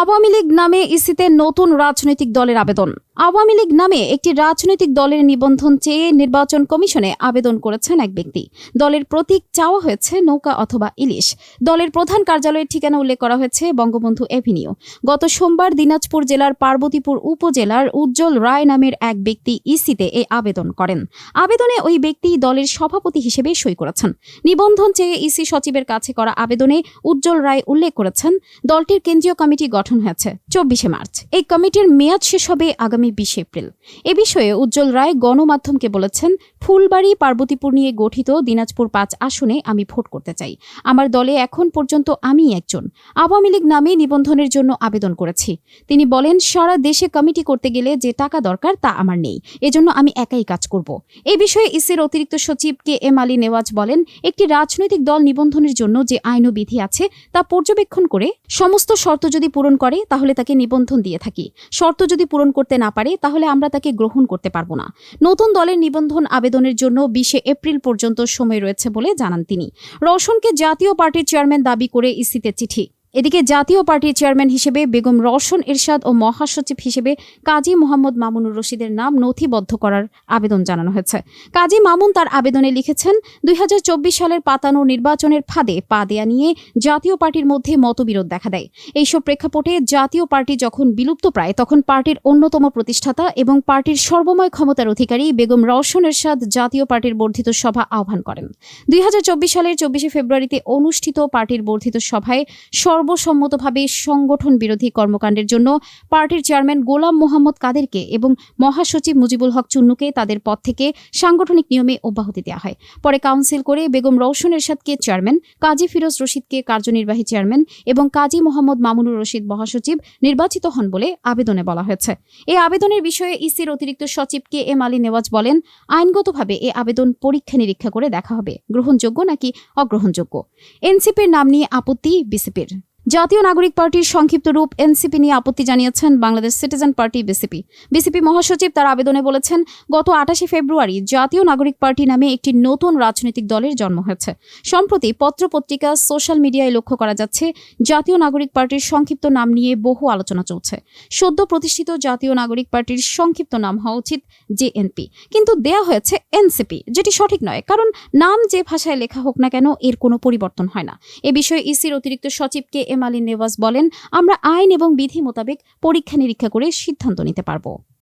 আওয়ামী লীগ নামে ইসিতে নতুন রাজনৈতিক দলের আবেদন। আওয়ামী লীগ নামে একটি রাজনৈতিক দলের নিবন্ধন চেয়ে নির্বাচন কমিশনে আবেদন করেছেন এক ব্যক্তি। দলের প্রতীক চাওয়া হয়েছে নৌকা অথবা ইলিশ। দলের প্রধান কার্যালয়ের ঠিকানা উল্লেখ করা হয়েছে বঙ্গবন্ধু এভিনিউ। গত সোমবার দিনাজপুর জেলার পার্বতীপুর উপজেলার উজ্জ্বল রায় নামের এক ব্যক্তি ইসিতে এই আবেদন করেন। আবেদনে ওই ব্যক্তি দলের সভাপতি হিসেবে সই করেছেন। নিবন্ধন চেয়ে ইসি সচিবের কাছে করা আবেদনে উজ্জ্বল রায় উল্লেখ করেছেন, দলটির কেন্দ্রীয় কমিটি গঠন হয়েছে চব্বিশে মার্চ। এই কমিটির মেয়াদ শেষ হবে আগামী বিশে এপ্রিল। এ বিষয়ে উজ্জ্বল রায় গণমাধ্যমকে বলেছেন, ফুলবাড়ি পার্বতীপুর নিয়ে গঠিত দিনাজপুর পাঁচ আসনে আমি ভোট করতে চাই। আমার দলে এখন পর্যন্ত আমি একজন। আওয়ামী লীগ নামে নিবন্ধনের জন্য আবেদন করেছি। তিনি বলেন, সারা দেশে কমিটি করতে গেলে যে টাকা দরকার তা আমার নেই। এজন্য আমি একাই কাজ করব। এ বিষয়ে ইসির অতিরিক্ত সচিব কে এম আলী নেওয়াজ বলেন, একটি রাজনৈতিক দল নিবন্ধনের জন্য যে আইন বিধি আছে তা পর্যবেক্ষণ করে সমস্ত শর্ত যদি পূরণ করে, তাহলে তাকে নিবন্ধন দিয়ে থাকি। শর্ত যদি পূরণ করতে না পারে, তাহলে আমরা তাকে গ্রহণ করতে পারব না। নতুন দলের নিবন্ধন আবেদনের জন্য বিশে এপ্রিল পর্যন্ত সময় রয়েছে বলে জানান তিনি। রোশনকে জাতীয় পার্টির চেয়ারম্যান দাবি করে ইসিতে চিঠি। এদিকে জাতীয় পার্টির চেয়ারম্যান হিসেবে বেগম রওশন এরশাদ ও মহাসচিব হিসেবে কাজী মোহাম্মদ মামুনুর রশিদের নাম নথিবদ্ধ করার আবেদন জানানো হয়েছে। কাজী মামুন তার আবেদনে লিখেছেন, দুই হাজার চব্বিশ সালের পাতানো নির্বাচনের ফাঁদে পা দেয়া নিয়ে জাতীয় পার্টির মধ্যে মতবিরোধ দেখা দেয়। এইসব প্রেক্ষাপটে জাতীয় পার্টি যখন বিলুপ্ত প্রায়, তখন পার্টির অন্যতম প্রতিষ্ঠাতা এবং পার্টির সর্বময় ক্ষমতার অধিকারী বেগম রওশন এরশাদ জাতীয় পার্টির বর্ধিত সভা আহ্বান করেন। দুই হাজার চব্বিশ সালের চব্বিশে ফেব্রুয়ারিতে অনুষ্ঠিত পার্টির বর্ধিত সভায় সর্বসম্মতভাবে সংগঠন বিরোধী কর্মকাণ্ডের জন্য পার্টির চেয়ারম্যান গোলাম মোহাম্মদ কাদেরকে এবং মহাসচিব মুজিবুল হক চুন্নুকে তাদের পদ থেকে সাংগঠনিক নিয়মে অব্যাহতি দেওয়া হয়। পরে কাউন্সিল করে বেগম রওশন এরশাদকে চেয়ারম্যান, কাজী ফিরোজ রশিদকে কার্যনির্বাহী চেয়ারম্যান এবং কাজী মোহাম্মদ মামুনুর রশিদ মহাসচিব নির্বাচিত হন বলে আবেদনে বলা হয়েছে। এই আবেদনের বিষয়ে ইসির অতিরিক্ত সচিব কে এম আলী নেওয়াজ বলেন, আইনগতভাবে এ আবেদন পরীক্ষা নিরীক্ষা করে দেখা হবে। গ্রহণযোগ্য নাকি অগ্রহণযোগ্য? এনসিপির নাম নিয়ে আপত্তি বিসিপির। জাতীয় নাগরিক পার্টির সংক্ষিপ্ত রূপ এনসিপি নিয়ে আপত্তি জানিয়েছেন Bangladesh citizen party BCP. BCP মহাসচিব তার আবেদনে বলেছেন, গত আটাশে ফেব্রুয়ারি জাতীয় নাগরিক পার্টি নামে একটি নতুন রাজনৈতিক দলের জন্ম হয়েছে। সম্প্রতি পত্রপত্রিকা সোশ্যাল মিডিয়ায় লক্ষ্য করা যাচ্ছে, জাতীয় নাগরিক পার্টির সংক্ষিপ্ত নাম নিয়ে বহু আলোচনা চলছে। সদ্য প্রতিষ্ঠিত জাতীয় নাগরিক পার্টির সংক্ষিপ্ত নাম হওয়া উচিত জেএনপি। কিন্তু দেয়া হয়েছে এনসিপি, যেটি সঠিক নয়, কারণ নাম যে ভাষায় লেখা হোক না কেন এর কোনো পরিবর্তন হয় না। এ বিষয়ে ইসির অতিরিক্ত সচিবকে এম আলী নেওয়াজ বলেন আমরা আইন এবং বিধি মোতাবেক পরীক্ষা নিরীক্ষা করে সিদ্ধান্ত নিতে পারব।